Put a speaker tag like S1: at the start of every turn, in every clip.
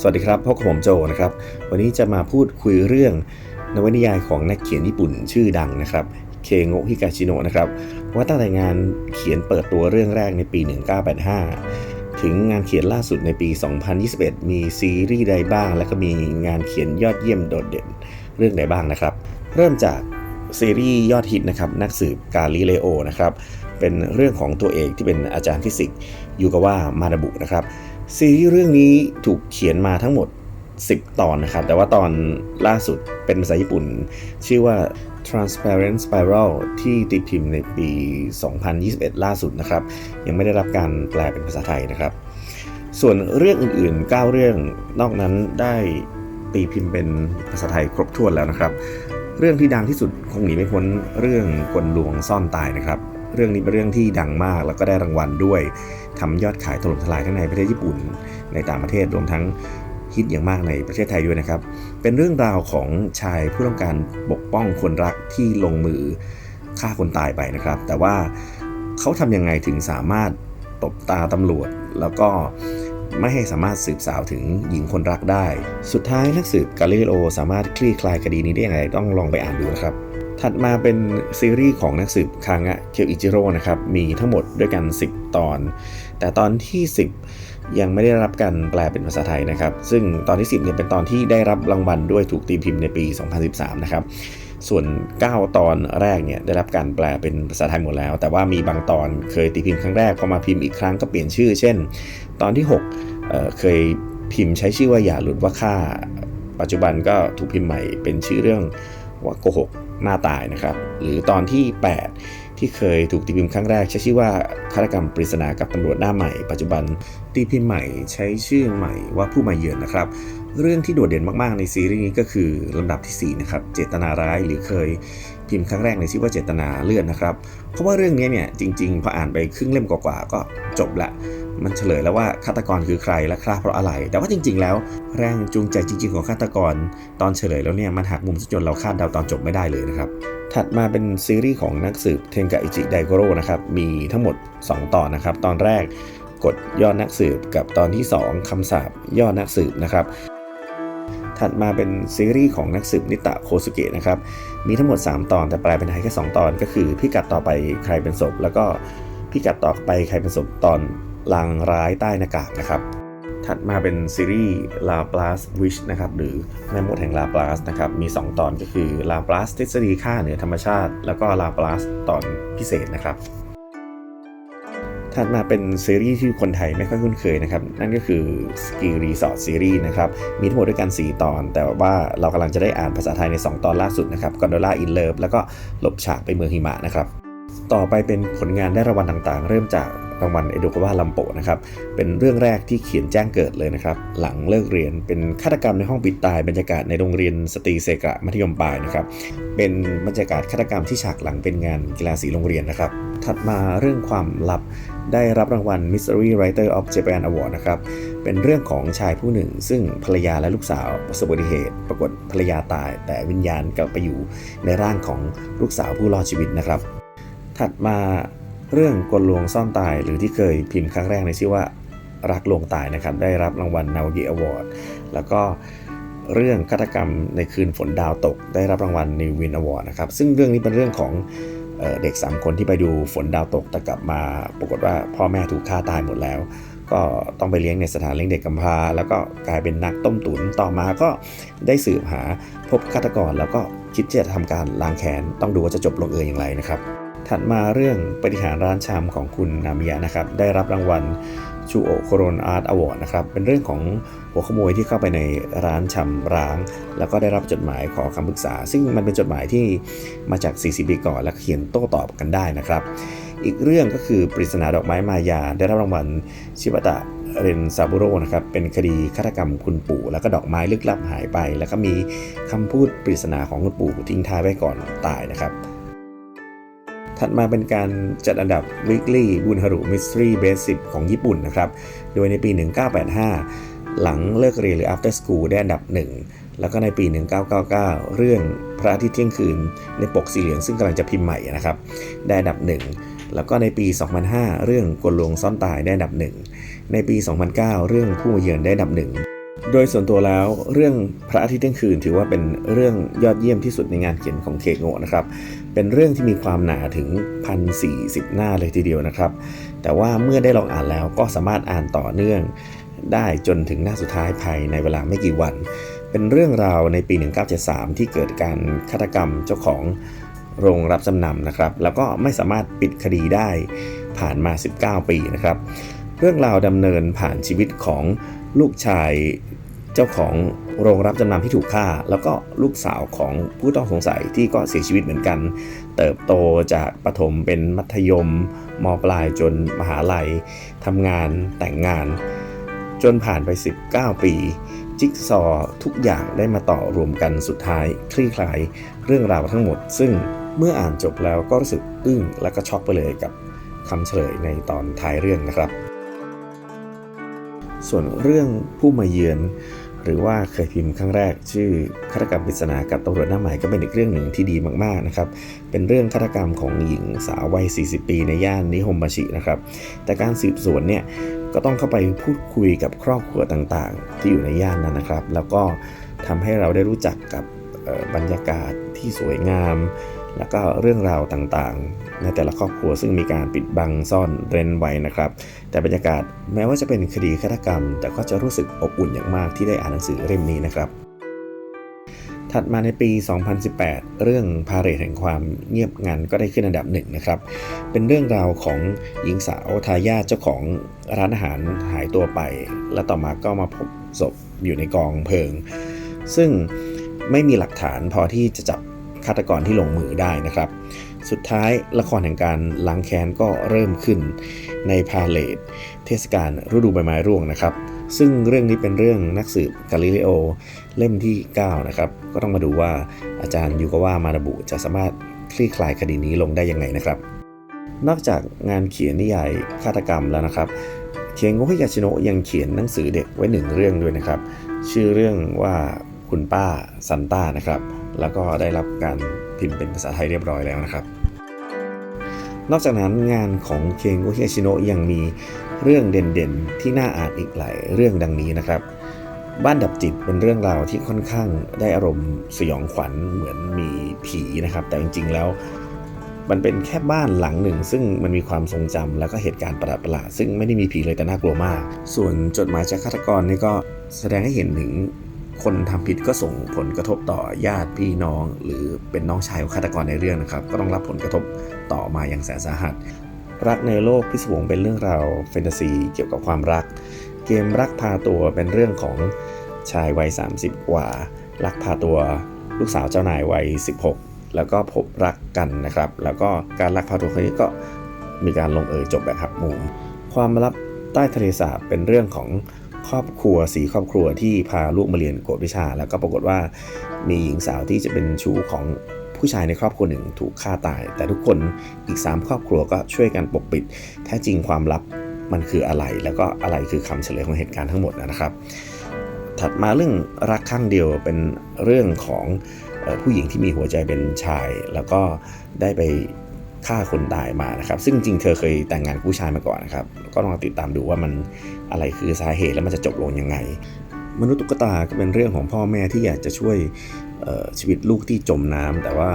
S1: สวัสดีครับพบกับผมโจนะครับ วันนี้จะมาพูดคุยเรื่องนวนิยายของนักเขียนญี่ปุ่นชื่อดังนะครับ เคโงะฮิกาชิโนะนะครับว่าตั้งแต่งานเขียนเปิดตัวเรื่องแรกในปี 1985 ถึงงานเขียนล่าสุดในปี 2021 มีซีรีส์ใดบ้าง และก็มีงานเขียนยอดเยี่ยมโดดเด่นเรื่องใดบ้างนะครับ เริ่มจากซีรีส์ยอดฮิตนะครับนักสืบกาลิเลโอนะครับเป็นเรื่องของตัวเอกที่เป็นอาจารย์ฟิสิกส์ยูกาวะมาดาบุนะครับ ซีรีส์เรื่องนี้ถูกเขียนมาทั้งหมด 10 ตอนนะครับ แต่ว่าตอนล่าสุดเป็นภาษาญี่ปุ่น ชื่อว่า Transparent Spiral ที่ตีพิมพ์ในปี 2021 ล่าสุดนะครับ ยังไม่ได้รับการแปลเป็นภาษาไทยนะครับ ส่วนเรื่องอื่นๆ 9 เรื่องนอกนั้นได้ตีพิมพ์เป็นภาษาไทยครบถ้วนแล้วนะครับ เรื่องที่ดังที่สุดคงหนีไม่พ้นเรื่องกลลวงซ่อนตายนะครับ เรื่องนี้เป็นเรื่องที่ดังมากแล้วก็ได้รางวัลด้วยทำยอดขายถล่มทลายทั้งในประเทศญี่ปุ่น ในต่างประเทศรวมทั้งฮิตอย่างมากในประเทศไทยด้วยนะครับ เป็นเรื่องราวของชายผู้ต้องการปกป้องคนรักที่ลงมือฆ่าคนตายไปนะครับ แต่ว่าเขาทำยังไงถึงสามารถตบตาตำรวจ แล้วก็ไม่ให้สามารถสืบสาวถึงหญิงคนรักได้ สุดท้ายนักสืบกาลิเลโอ สามารถคลี่คลายคดีนี้ได้อย่างไรต้องลองไปอ่านดูนะครับ ถัดมาเป็นซีรีส์ของนักสืบคางะเคียวอิจิโร่นะครับ มีทั้งหมดด้วยกัน 10 ตอน แต่ตอนที่ 10 ยังไม่ได้รับการแปลเป็นภาษาไทยนะครับ ซึ่งตอนที่ 10เนี่ยเป็นตอนที่ได้รับรางวัลด้วยถูกตีพิมพ์ในปี 2013 นะครับ ส่วน 9 ตอนแรกเนี่ยได้รับการแปลเป็นภาษาไทยหมดแล้ว แต่ว่ามีบางตอนเคยตีพิมพ์ครั้งแรกพอมาพิมพ์อีกครั้งก็เปลี่ยนชื่อ เช่น ตอนที่6เเคยพิมพ์ใช้ชื่อว่าอย่าหลุดว่าฆ่าปัจจุบันก็ถูกพิมพ์ใหม่เป็นชื่อเรื่อง ว่าโกหกหน้าตายนะครับ หรือตอนที่ 8 ที่เคยถูกตีพิมพ์ครั้งแรก ใช้ชื่อว่าฆาตกรรมปริศนากับตำรวจหน้าใหม่ ปัจจุบันตีพิมพ์ใหม่ใช้ชื่อใหม่ว่าผู้มาเยือนนะครับ เรื่องที่โดดเด่นมากๆในซีรีส์นี้ก็คือลำดับที่4นะครับเจตนาร้ายหรือเคยพิมพ์ครั้งแรกในชื่อว่าเจตนาเลื่อนนะครับ เพราะว่าเรื่องนี้เนี่ยจริงๆพออ่านไปครึ่งเล่มกว่าๆก็จบละ มันเฉลยแล้วว่าฆาตกรคือใครและฆ่าเพราะอะไร แต่ว่าจริง ๆ แล้วแรงจูงใจจริง ๆ ของฆาตกร ตอนเฉลยแล้วเนี่ยมันหักมุมจนเราคาดเดาตอนจบไม่ได้เลยนะครับ ถัดมาเป็นซีรีส์ของนักสืบเทนกาอิจิไดโกโร่นะครับ มีทั้งหมด 2 ตอนนะครับ ตอนแรกกดยอดนักสืบกับตอนที่ 2คำสาปยอดนักสืบนะครับ ถัดมาเป็นซีรีส์ของนักสืบนิตะโคสุเกะนะครับ มีทั้งหมด 3 ตอนแต่แปลเป็นไทยแค่2ตอนก็คือพิกัดต่อไปใครเป็นศพแล้วก็พิกัดต่อไปใครเป็นศพตอน ลางร้ายใต้หน้ากากนะครับ ถัดมาเป็นซีรีส์ La p l a s Wish นะครับหรือแม่มดแห่ง La p l a s นะครับมี 2 ตอนก็คือ La p l a s ทฤษฎีค่าเหนือธรรมชาติ แล้วก็ La p l a s ตอนพิเศษนะครับถัดมาเป็นซีรีส์ที่คนไทยไม่ค่อยคุ้นเคยนะครับ นั่นก็คือ Ski Resort Series นะครับ มีทั้งหมดด้วยกัน 4 ตอน แต่ว่าเรากำลังจะได้อ่านภาษาไทยใน 2 ตอนล่าสุดนะครับ Gondola in Love แล้วก็หลบฉากไปเมืองหิมะนะครับ ต่อไปเป็นผลงานได้รางวัลต่างๆ เริ่มจากรางวัลเอโดกาวาลัมโปนะครับ เป็นเรื่องแรกที่เขียนแจ้งเกิดเลยนะครับ หลังเลิกเรียนเป็นฆาตกรรมในห้องปิดตายบรรยากาศในโรงเรียนสตรีเซกะมัธยมปลายนะครับ เป็นบรรยากาศฆาตกรรมที่ฉากหลังเป็นงานกีฬาสีโรงเรียนนะครับ ถัดมาเรื่องความลับได้รับรางวัล Mystery Writer of Japan Award นะครับ เป็นเรื่องของชายผู้หนึ่ง ซึ่งภรรยาและลูกสาวประสบอุบัติเหตุ ปรากฏภรรยาตาย แต่วิญญาณกลับไปอยู่ในร่างของลูกสาวผู้รอดชีวิตนะครับ ถัดมาเรื่องกลลวงซ่อนตายหรือที่เคยพิมพ์ครั้งแรกในชื่อว่ารักลวงตายนะครับ ได้รับรางวัลนาวกิอวอร์ดแล้วก็เรื่องฆาตกรรมในคืนฝนดาวตก ได้รับรางวัลนิววินอวอร์ดนะครับ ซึ่งเรื่องนี้เป็นเรื่องของเด็ก 3 คนที่ไปดูฝนดาวตกแต่กลับมา ปรากฏว่าพ่อแม่ถูกฆ่าตายหมดแล้ว ก็ต้องไปเลี้ยงในสถานเลี้ยงเด็กกำพร้า แล้วก็กลายเป็นนักต้มตุนต่อมาก็ได้สืบหาพบฆาตกรแล้วก็คิดจะทำการล้างแค้นต้องดูว่าจะจบลงเอยอย่างไรนะครับ ถัดมาเรื่องปฏิหารร้านชามของคุณนามิยะนะครับ ได้รับรางวัลชูโอโคโรนอาร์ตอวอร์ดนะครับ เป็นเรื่องของหัวขโมยที่เข้าไปในร้านชำร้าง แล้วก็ได้รับจดหมายขอคำปรึกษา ซึ่งมันเป็นจดหมายที่มาจาก 40 ปีก่อน และเขียนโต้ตอบกันได้นะครับ อีกเรื่องก็คือปริศนาดอกไม้มายา ได้รับรางวัลชิบะตะเรนซาบุโรนะครับ เป็นคดีฆาตกรรมคุณปู่ แล้วก็ดอกไม้ลึกลับหายไป แล้วก็มีคำพูดปริศนาของคุณปู่ทิ้งท้ายไว้ก่อนตายนะครับ ถัดมาเป็นการจัดอันดับ Weekly b u n h a r u Mystery Base 10ของญี่ปุ่นนะครับ โดยในปี 1985 หลังเลิกเรียนหรือ After School ได้อันดับ 1 แล้วก็ในปี 1999 เรื่องพระอาทิตย์เที่ยงคืนในปกสีเหลืองซึ่งกำลังจะพิมพ์ใหม่นะครับ ได้อันดับ 1 แล้วก็ในปี 2005 เรื่องกลลวงซ่อนตายได้อันดับ 1 ในปี 2009 เรื่องผู้มาเยือนได้อันดับ 1โดยส่วนตัวแล้วเรื่องพระอาทิตย์เที่ยงคืนถือว่าเป็นเรื่องยอดเยี่ยมที่สุดในงานเขียนของเคโงะนะครับ เป็นเรื่องที่มีความหนาถึง 1,040 หน้าเลยทีเดียวนะครับ แต่ว่าเมื่อได้ลองอ่านแล้วก็สามารถอ่านต่อเนื่อง ได้จนถึงหน้าสุดท้ายภายในเวลาไม่กี่วัน เป็นเรื่องราวในปี 1973 ที่เกิดการฆาตกรรมเจ้าของโรงรับจำนำนะครับ แล้วก็ไม่สามารถปิดคดีได้ผ่านมา 19 ปีนะครับ เรื่องราวดำเนินผ่านชีวิตของลูกชาย เจ้าของโรงรับจำนำที่ถูกฆ่า แล้วก็ลูกสาวของผู้ต้องสงสัยที่ก็เสียชีวิตเหมือนกัน เติบโตจากประถมเป็นมัธยมมปลายจนมหาลัยทำงานแต่งงาน จนผ่านไป 19 ปี จิ๊กซอทุกอย่างได้มาต่อรวมกันสุดท้าย คลี่คลายเรื่องราวทั้งหมด ซึ่งเมื่ออ่านจบแล้วก็รู้สึกอึ้งและก็ช็อกไปเลยกับคำเฉลยในตอนท้ายเรื่องนะครับ ส่วนเรื่องผู้มาเยือน หรือว่าเคยพิมพ์ครั้งแรก ชื่อฆาตกรรมปริศนากับตำรวจหน้าใหม่ก็เป็นอีกเรื่องหนึ่งที่ดีมากๆนะครับเป็นเรื่องฆาตกรรมของหญิงสาววัย 40 ปีในย่านนิฮมบาชินะครับแต่การสืบสวนเนี่ยก็ต้องเข้าไปพูดคุยกับครอบครัวต่างๆ ที่อยู่ในย่านนั้นนะครับ แล้วก็ทำให้เราได้รู้จักกับบรรยากาศที่สวยงาม แล้วก็เรื่องราวต่างๆ ในแต่ละครอบครัวซึ่งมีการปิดบังซ่อนเร้นไว้นะครับ แต่บรรยากาศแม้ว่าจะเป็นคดีฆาตกรรม แต่ก็จะรู้สึกอบอุ่นอย่างมากที่ได้อ่านหนังสือเล่มนี้นะครับ ถัดมาในปี 2018 เรื่องพาเรดแห่งความเงียบงันก็ได้ขึ้นอันดับหนึ่งนะครับ เป็นเรื่องราวของหญิงสาวทายาทเจ้าของร้านอาหารหายตัวไป และต่อมาก็มาพบศพอยู่ในกองเพลิง ซึ่งไม่มีหลักฐานพอที่จะจับ ฆาตกรที่ลงมือได้นะครับ สุดท้ายละครแห่งการล้างแค้นก็เริ่มขึ้นในพาเลทเทศกาลฤดูใบไม้ร่วงนะครับ ซึ่งเรื่องนี้เป็นเรื่องนักสืบกาลิเลโอเล่มที่ 9 นะครับ ก็ต้องมาดูว่าอาจารย์ยูกาวามาราบุจะสามารถคลี่คลายคดีนี้ลงได้ยังไงนะครับนอกจากงานเขียนนิยายฆาตกรรมแล้วนะครับเคียงโงฮิยาชิโนะยังเขียนหนังสือเด็กไว้หนึ่งเรื่องด้วยนะครับ ชื่อเรื่องว่าคุณป้าซันต้านะครับ แล้วก็ได้รับการพิมพ์เป็นภาษาไทยเรียบร้อยแล้วนะครับ นอกจากนั้นงานของเคงโกฮิชิโนะยังมีเรื่องเด่นๆ ที่น่าอ่านอีกหลายเรื่องดังนี้นะครับ บ้านดับจิตเป็นเรื่องราวที่ค่อนข้างได้อารมณ์สยองขวัญเหมือนมีผีนะครับ แต่จริงๆแล้วมันเป็นแค่บ้านหลังหนึ่ง ซึ่งมันมีความทรงจำแล้วก็เหตุการณ์ประหลาดๆซึ่งไม่ได้มีผีเลยแต่น่ากลัวมาก ส่วนจดหมายจากฆาตกรนี่ก็แสดงให้เห็นถึง คนทำผิดก็ส่งผลกระทบต่อญาติพี่น้อง หรือเป็นน้องชายของฆาตกรในเรื่องนะครับ ก็ต้องรับผลกระทบต่อมาอย่างแสนสาหัส รักในโลกพิศวงเป็นเรื่องราวแฟนตาซีเกี่ยวกับความรัก เกมรักพาตัวเป็นเรื่องของชายวัย 30 กว่าลักพาตัวลูกสาวเจ้านายวัย 16 แล้วก็พบรักกันนะครับ แล้วก็การลักพาตัวครั้งนี้ก็มีการลงเอยจบแบบหักมุมความลับใต้ทะเลสาบเป็นเรื่องของ ครอบครัวสีครอบครัวที่พาลูกมาเรียนกวดวิชา แล้วก็ปรากฏว่ามีหญิงสาวที่จะเป็นชู้ของผู้ชายในครอบครัวหนึ่งถูกฆ่าตาย แต่ทุกคนอีก 3 ครอบครัวก็ช่วยกันปกปิด แท้จริงความลับมันคืออะไร แล้วก็อะไรคือคำเฉลยของเหตุการณ์ทั้งหมดนะครับ ถัดมาเรื่องรักข้างเดียวเป็นเรื่องของผู้หญิงที่มีหัวใจเป็นชาย แล้วก็ได้ไป ฆ่าคนตายมานะครับ ซึ่งจริงเธอเคยแต่งงานกู้ชายมาก่อนนะครับ ก็ลองติดตามดูว่ามันอะไรคือสาเหตุแล้วมันจะจบลงยังไง มนุษย์ตุ๊กตาก็เป็นเรื่องของพ่อแม่ที่อยากจะช่วยชีวิตลูกที่จมน้ำแต่ว่า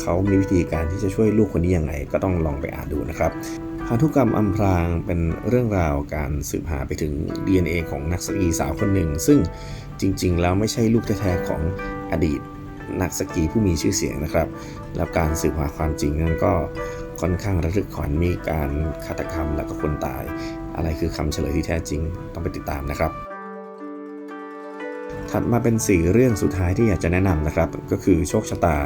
S1: เขามีวิธีการที่จะช่วยลูกคนนี้ยังไง ก็ต้องลองไปอ่านดูนะครับพันธุกรรมอำพรางเป็นเรื่องราวการสืบหาไปถึง DNA ของนักสกีสาวคนหนึ่ง ซึ่งจริง ๆ แล้วไม่ใช่ลูกแท้ๆของอดีต นักสกีผู้มีชื่อเสียงนะครับ แล้วการสืบหาความจริงนั้นก็ค่อนข้างระทึกขวัญมีการฆาตกรรมแล้วก็คนตาย อะไรคือคำเฉลยที่แท้จริงต้องไปติดตามนะครับ ถัดมาเป็น 4 เรื่องสุดท้ายที่อยากจะแนะนำนะครับ ก็คือโชคชะตา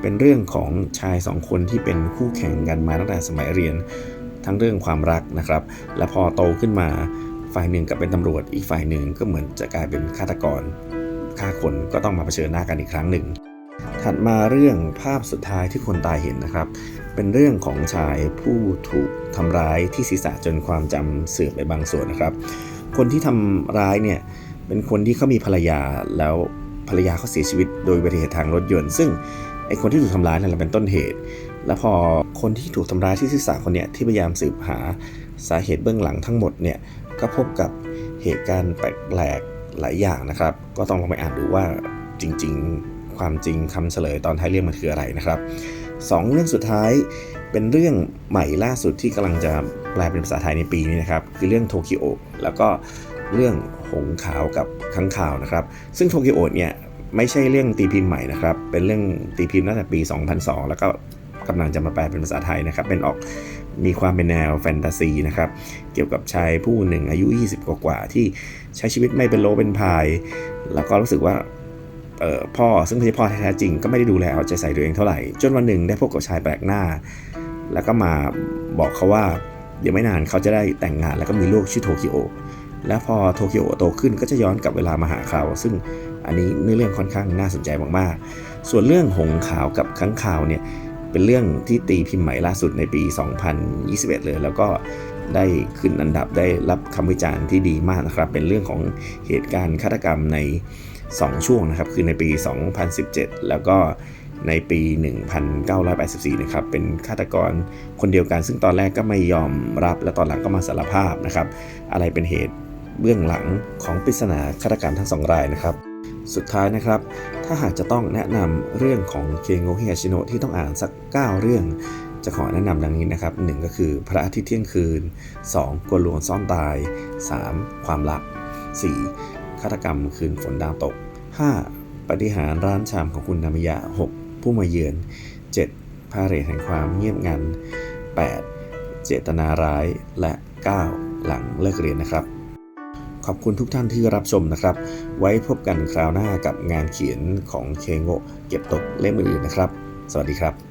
S1: เป็นเรื่องของชาย 2 คนที่เป็นคู่แข่งกันมาตั้งแต่สมัยเรียน ทั้งเรื่องความรักนะครับ และพอโตขึ้นมาฝ่ายหนึ่งกับเป็นตำรวจอีกฝ่ายหนึ่งก็เหมือนจะกลายเป็นฆาตกร ฆ่าคนก็ต้องมาเผชิญหน้ากันอีกครั้งหนึ่ง ถัดมาเรื่องภาพสุดท้ายที่คนตายเห็นนะครับ เป็นเรื่องของชายผู้ถูกทำร้ายที่ศีรษะจนความจำเสื่อมไปบางส่วนนะครับ คนที่ทำร้ายเนี่ยเป็นคนที่เขามีภรรยาแล้วภรรยาเขาเสียชีวิตโดยอุบัติเหตุทางรถยนต์ ซึ่งไอคนที่ถูกทำร้ายนั่นแหละเป็นต้นเหตุ แล้วพอคนที่ถูกทำร้ายที่ศีรษะคนเนี้ยที่พยายามสืบหาสาเหตุเบื้องหลังทั้งหมดเนี่ยก็พบกับเหตุการณ์แปลกๆ หลายอย่างนะครับ ก็ต้องลองไปอ่านดูว่าจริง ๆ ความจริงคำเฉลยตอนท้ายเรื่องมันคืออะไรนะครับสองเรื่องสุดท้ายเป็นเรื่องใหม่ล่าสุดที่กำลังจะแปลเป็นภาษาไทยในปีนี้นะครับ คือเรื่องโตเกียวแล้วก็เรื่องหงขาวกับค้างคาวนะครับ ซึ่งโตเกียวเนี่ยไม่ใช่เรื่องตีพิมพ์ใหม่นะครับ เป็นเรื่องตีพิมพ์ตั้งแต่ปี 2002 แล้วก็กำลังจะมาแปลเป็นภาษาไทยนะครับ เป็นออก มีความเป็นแนวแฟนตาซีนะครับ เกี่ยวกับชายผู้หนึ่งอายุ 20 กว่าๆที่ใช้ชีวิตไม่เป็นโลเป็นพาย แล้วก็รู้สึกว่าพ่อซึ่งไม่ใช่พ่อแท้ๆจริงก็ไม่ได้ดูแลเอาใจใส่ตัวเองเท่าไหร่ จนวันหนึ่งได้พบกับชายแปลกหน้า แล้วก็มาบอกเขาว่าเดี๋ยวไม่นานเขาจะได้แต่งงานแล้วก็มีลูกชื่อโทคิโอแล้วพอโทคิโอโตขึ้นก็จะย้อนกลับเวลามาหาเขา ซึ่งอันนี้เนื้อเรื่องค่อนข้างน่าสนใจมากๆ ส่วนเรื่องหงขาวกับค้างคาวเนี่ย เป็นเรื่องที่ตีพิมพ์ใหม่ล่าสุดในปี 2021 เลย แล้วก็ได้ขึ้นอันดับได้รับคำวิจารณ์ที่ดีมากนะครับ เป็นเรื่องของเหตุการณ์ฆาตกรรมใน 2 ช่วงนะครับ คือในปี 2017 แล้วก็ในปี 1984 นะครับ เป็นฆาตกรคนเดียวกัน ซึ่งตอนแรกก็ไม่ยอมรับ และตอนหลังก็มาสารภาพนะครับ อะไรเป็นเหตุเบื้องหลังของปริศนาฆาตกรรมทั้งสองรายนะครับ สุดท้ายนะครับ ถ้าหากจะต้องแนะนำเรื่องของเคโงฮิฮาชิโนะที่ต้องอ่านสัก 9 เรื่อง จะขอแนะนำดังนี้นะครับ 1 ก็คือพระอาทิตย์เที่ยงคืน 2. กลลวงซ่อนตาย 3. ความลับ 4. ฆาตกรรมคืนฝนดาวตก 5. ปฏิหารร้านชามของคุณนามิยะ 6. ผู้มาเยือน 7. พาเรดแห่งความเงียบงัน 8. เจตนาร้ายและ 9. หลังเลิกเรียนนะครับ ขอบคุณทุกท่านที่รับชมนะครับ ไว้พบกันคราวหน้ากับงานเขียนของเคโงะเก็บตกเล่มอื่นๆนะครับ สวัสดีครับ